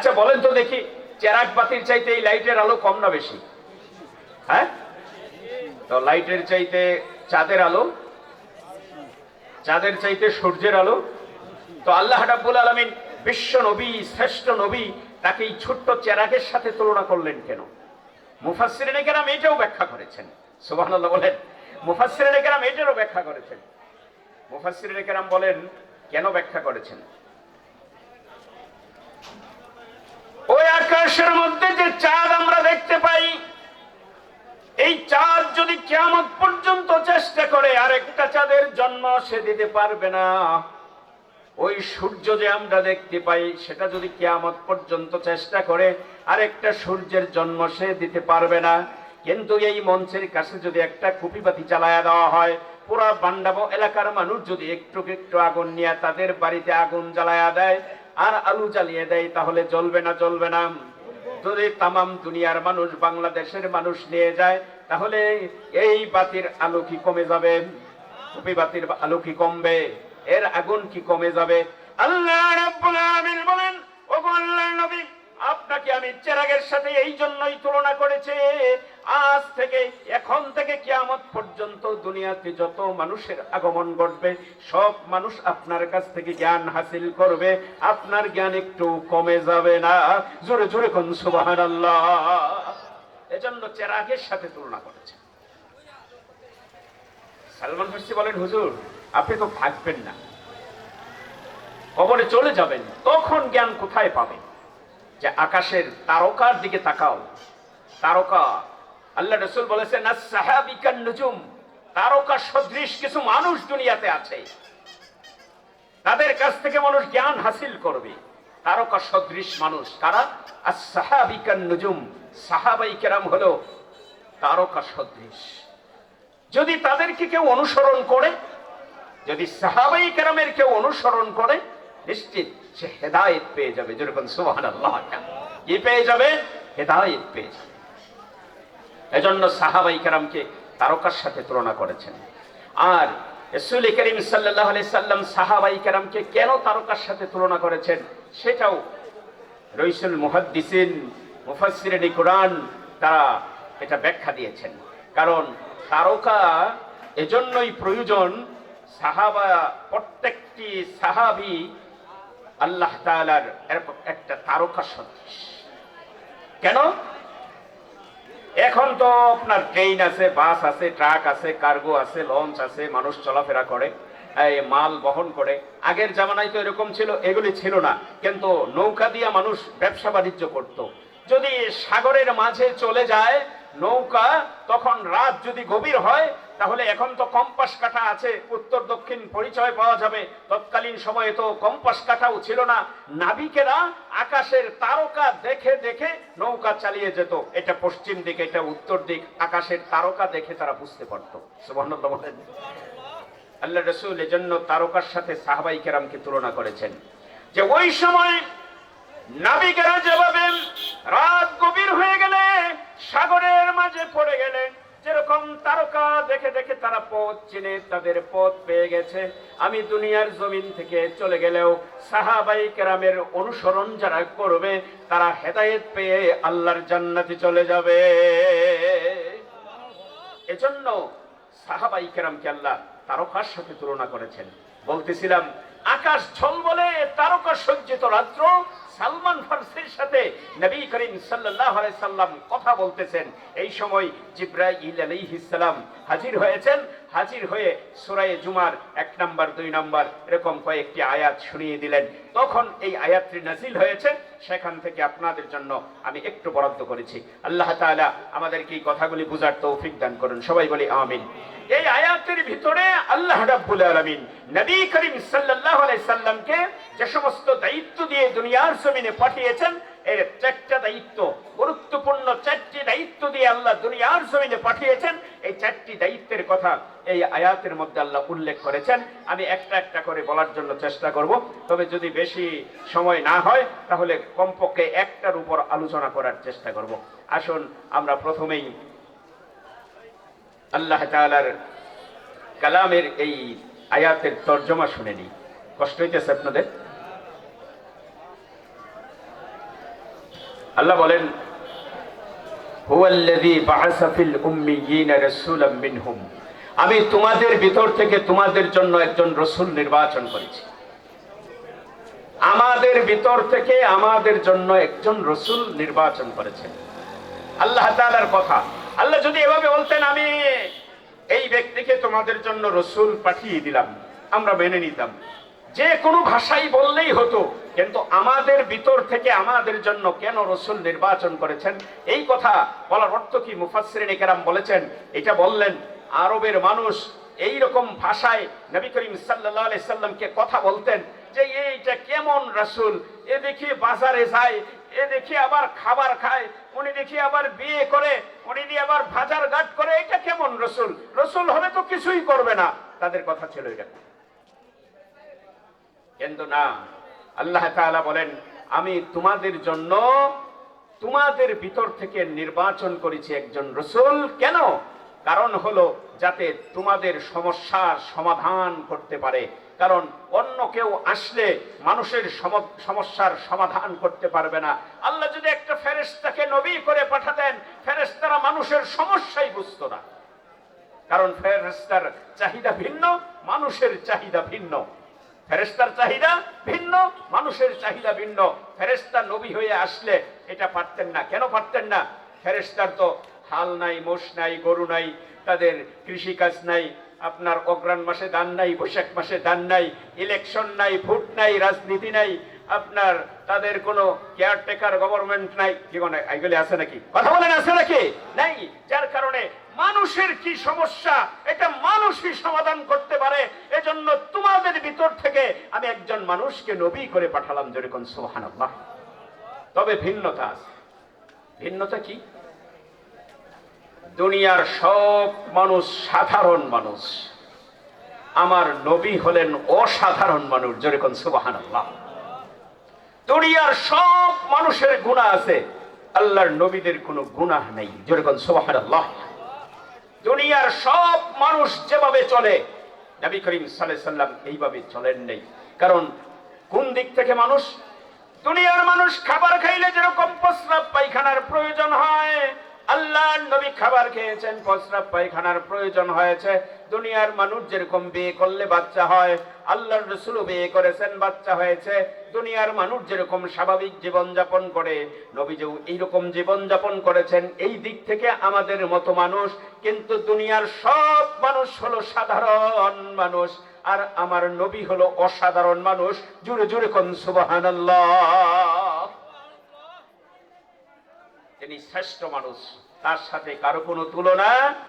আচ্ছা বলেন তো দেখি চেরাক বাতির চাইতে এই লাইটের আলো কম না বেশি? হ্যাঁ? তো লাইটের চাইতে চাঁদের আলো, চাঁদের চাইতে সূর্যের আলো। তো আল্লাহ রাব্বুল আলামিন বিশ্ব নবী, শ্রেষ্ঠ নবী, তাকে এই ছোট্ট চেরাকের সাথে তুলনা করলেন কেন? মুফাসসিরিনে কেরাম এটাও ব্যাখ্যা করেছেন। সুবহানাল্লাহ বলেন, মুফাসসিরিনে কেরাম এটারও ব্যাখ্যা করেছেন। মুফাসসিরিনে কেরাম বলেন, কেন ব্যাখ্যা করেছেন ওই আকাশের মধ্যে যে চাঁদ আমরা দেখতে পাই, এই চাঁদ যদি কেমন পর্যন্ত চেষ্টা করে, আরেকটা চাঁদের জন্ম সে দিতে পারবে না। ওই সূর্য যে আমরা দেখতে পাই, সেটা যদি কেয়ামত পর্যন্ত চেষ্টা করে, আরেকটা সূর্যের জন্ম সে দিতে পারবে না। কিন্তু এই মঞ্চের কাছে যদি একটা কুপিবাতি চালায়া দেওয়া হয়, পুরা বান্ডাব এলাকার মানুষ যদি একটু একটু আগুন নিয়ে তাদের বাড়িতে আগুন জ্বালায়া দেয় আর আলু জ্বালিয়ে দেয়, তাহলে জ্বলবে না জ্বলবে না। যদি তামাম দুনিয়ার মানুষ বাংলাদেশের মানুষ নিয়ে যায়, তাহলে এই বাতির আলো কি কমে যাবে? টুপি বাতির আলো কি কমবে? এর আগুন কি কমে যাবে? আল্লাহ বলেন ও আল্লাহর নবী আপনাকে আমি চেরাগের সাথে এই জন্যই তুলনা করেছি, আজ থেকে, এখন থেকে কিয়ামত পর্যন্ত দুনিয়াতে যত মানুষের আগমন ঘটবে, সব মানুষ আপনার কাছ থেকে জ্ঞান হাসিল করবে, আপনার জ্ঞান একটু কমে যাবে না। জোরে জোরে কোন সুবহানাল্লাহ। এজন্য চেরাগের সাথে তুলনা করেছে। সালমান ফার্সি বলেন, হুজুর, আপনি তো থাকবেন না। কবরে চলে যাবেন, তখন জ্ঞান কোথায় পাবেন? যে আকাশের তারকার দিকে তাকাও। তারকা, আল্লাহ রসুল বলেছেন নুজুম তারকা সদৃশ কিছু মানুষ দুনিয়াতে আছে। তাদের কাছ থেকে মানুষ জ্ঞান হাসিল করবে। তারকা সদৃশ মানুষ তারা সাহাবিকান নুজুম সাহাবাই কেরাম হলো তারকা সদৃশ। যদি তাদেরকে কেউ অনুসরণ করে, যদি সাহাবাই কেরামের কেউ অনুসরণ করে, নিশ্চিত সে হেদায়েত পেয়ে যাবে যেরকম সুবাহান আল্লাহ কি পেয়ে যাবে? হেদায়েত পেয়ে যাবে। এজন্য সাহাবাই কেরামকে তারকার সাথে তুলনা করেছেন। আর রসুল করিম সাল্লাহ আলি সাল্লাম সাহাবাই কেরামকে কেন তারকার সাথে তুলনা করেছেন? সেটাও রইসুল মুহাদ্দিসিন, মুফাসসিরিন কোরআন তারা এটা ব্যাখ্যা দিয়েছেন। কারণ তারকা এজন্যই প্রয়োজন সাহাবা, প্রত্যেকটি সাহাবি আল্লাহ এরকম একটা তারকা সদৃশ কেন? এখন তো আপনার ট্রেন আছে বাস আছে ট্রাক আছে কার্গো আছে লঞ্চ আছে, মানুষ চলাফেরা করে মাল বহন করে। আগের জামানায় তো এরকম ছিল, এগুলি ছিল না। কিন্তু নৌকা দিয়ে মানুষ ব্যবসা বাণিজ্য করত। যদি সাগরের মাঝে চলে যায় নৌকা, তখন রাত যদি গভীর হয় তাহলে এখন তো কম্পাস কাঠা আছে, উত্তর দক্ষিণ পরিচয় পাওয়া যাবে। তৎকালীন সময়ে তো কম্পাস কাঠাও ছিল না। নাবিকেরা আকাশের তারকা দেখে দেখে নৌকা চালিয়ে যেত। এটা পশ্চিম দিক, এটা উত্তর দিক। আকাশের তারকা দেখে তারা বুঝতে পারতো। আল্লাহ রসুল এজন্য তারকার সাথে সাহাবাই কেরামকে তুলনা করেছেন। যে ওই সময় নাবিকেরা যেভাবে রাত গভীর হয়ে গেলে সাগরের মাঝে পড়ে যেরকম তারকা দেখে দেখে তারা পথ চিনে তাদের পথ পেয়ে গেছে। আমি দুনিয়ার জমিন থেকে চলে গেলেও সাহাবাই কেরামের অনুসরণ যারা করবে, তারা হেদায়েত পেয়ে আল্লাহর জান্নাতে চলে যাবে। এজন্য সাহাবাই কেরামকে আল্লাহ তারকার সাথে তুলনা করেছেন। বলতেছিলাম, আকাশ ঝল বলে তারকা সজ্জিত রাত্র সালমান ফার্সির সাথে নবী করিম সাল্লাহ সাল্লাম কথা বলতেছেন। এই সময় জিব্রাইল আলাইহিস সালাম হাজির হয়েছেন। হাজির হয়ে সুরায়ে জুমার এক নাম্বার, দুই নাম্বার এরকম কয়েকটি আয়াত শুনিয়ে দিলেন। তখন এই আয়াতটি নাজিল হয়েছে। সেখান থেকে আপনাদের জন্য আমি একটু বরাদ্দ করেছি। আল্লাহ তাআলা আমাদেরকে এই কথাগুলি বুঝার তৌফিক দান করুন। সবাই বলি আমিন। এই আয়াতের ভিতরে আল্লাহ রাব্বুল আলামিন নবী করিম সাল্লাল্লাহু আলাইহি সাল্লামকে যে সমস্ত দায়িত্ব দিয়ে দুনিয়ার জমিনে পাঠিয়েছেন, এর চারটা দায়িত্ব। গুরুত্বপূর্ণ চারটি দায়িত্ব দিয়ে আল্লাহ দুনিয়ার জমিনে পাঠিয়েছেন। এই চারটি দায়িত্বের কথা এই আয়াতের মধ্যে আল্লাহ উল্লেখ করেছেন। আমি একটা একটা করে বলার জন্য চেষ্টা করব। তবে যদি বেশি সময় না হয়, তাহলে কমপক্ষে একটার উপর আলোচনা করার চেষ্টা করব। আসুন, আমরা প্রথমেই আল্লাহ তাআলার কালামের এই আয়াতের তর্জমা শুনে নিই। কষ্ট হইতেছে আপনাদের? আল্লাহ বলেন আমি তোমাদের ভিতর থেকে তোমাদের জন্য একজন রসুল নির্বাচন করেছি। আমাদের ভিতর থেকে আমাদের জন্য একজন রসুল নির্বাচন করেছেন। আল্লাহ তাআলার কথা। আল্লাহ যদি এভাবে বলতেন, আমি এই ব্যক্তিকে তোমাদের জন্য রসুল পাঠিয়ে দিলাম, আমরা মেনে নিতাম। যে কোনো ভাষাই বললেই হতো কিন্তু আমাদের ভিতর থেকে আমাদের জন্য কেন রসুল নির্বাচন করেছেন? এই কথা বলার অর্থ কি? মুফাসসিরিন কেরাম বলেছেন, এটা বললেন, আরবের মানুষ এই রকম ভাষায় নবী করিম আলাইহি সাল্লামকে কথা বলতেন যে, এইটা কেমন রাসূল? এ দেখি বাজারে যায়, এ দেখি আবার খাবার খায়, উনি দেখি আবার বিয়ে করে, উনি দিয়ে আবার বাজার ঘাট করে, এটা কেমন রসুল? রসুল হবে তো কিছুই করবে না। তাদের কথা ছিল এটা কিন্তু না আল্লাহ তাআলা বলেন, আমি তোমাদের জন্য তোমাদের ভিতর থেকে নির্বাচন করেছি একজন রসুল। কেন? কারণ হলো যাতে তোমাদের সমস্যার সমাধান করতে পারে। কারণ অন্য কেউ আসলে মানুষের সমস্যার সমাধান করতে পারবে না। আল্লাহ যদি একটা ফেরেশতাকে নবী করে পাঠাতেন, ফেরেশতারা মানুষের সমস্যাই বুঝতো না। কারণ ফেরেশতার চাহিদা ভিন্ন, মানুষের চাহিদা ভিন্ন। ফেরেশতার চাহিদা ভিন্ন, মানুষের চাহিদা ভিন্ন। ফেরেস্তা নবী হয়ে আসলে এটা পারতেন না। কেন পারতেন না? ফেরেস্তার তো হাল নাই, মোষ নাই, গরু নাই, তাদের কৃষিকাজ নাই, আপনার অগ্রাণ মাসে দান নাই, বৈশাখ মাসে দান নাই ইলেকশন নাই, ভোট নাই, রাজনীতি নাই, আপনার তাদের কোনো কেয়ারটেকার গভর্নমেন্ট নাই। কোনো এগুলি আছে নাকি? কথা বলেন, আছে নাকি? নাই। যার কারণে মানুষের কি সমস্যা এটা মানুষই সমাধান করতে পারে এজন্য তোমাদের ভিতর থেকে আমি একজন মানুষকে নবী করে পাঠালাম যেরকম সুবহানাল্লাহ। তবে ভিন্নতা আছে। ভিন্নতা কি? দুনিয়ার সব মানুষ সাধারণ মানুষ। আমার নবী হলেন অসাধারণ মানুষ যেরকম সুবহানাল্লাহ। দুনিয়ার সব মানুষের গুণা আছে। আল্লাহর নবীদের কোনো গুনাহ নেই যেরকম সুবহানাল্লাহ। দুনিয়ার সব মানুষ যেভাবে চলে, নবী করিম সাল্লাম এইভাবে চলেন নেই। কারণ কোন দিক থেকে মানুষ? দুনিয়ার মানুষ খাবার খাইলে যেরকম প্রস্রাব পায়খানার প্রয়োজন হয়, আল্লাহর নবী খাবার খেয়েছেন, প্রস্রাব পায়খানার প্রয়োজন হয়েছে। দুনিয়ার মানুষ যেরকম বিয়ে করলে বাচ্চা হয়, আল্লাহর রসুলও বিয়ে করেছেন, বাচ্চা হয়েছে। দুনিয়ার মানুষ যেরকম স্বাভাবিক জীবন যাপন করে, নবীজেও এইরকম জীবন যাপন করেছেন। এই দিক থেকে আমাদের মতো মানুষ, কিন্তু দুনিয়ার সব মানুষ হলো সাধারণ মানুষ। আর আমার নবী হলো অসাধারণ মানুষ। জুড়ে জুড়ে কোন সুবাহান তিনি শ্রেষ্ঠ মানুষ। তার সাথে কারও কোনো তুলনা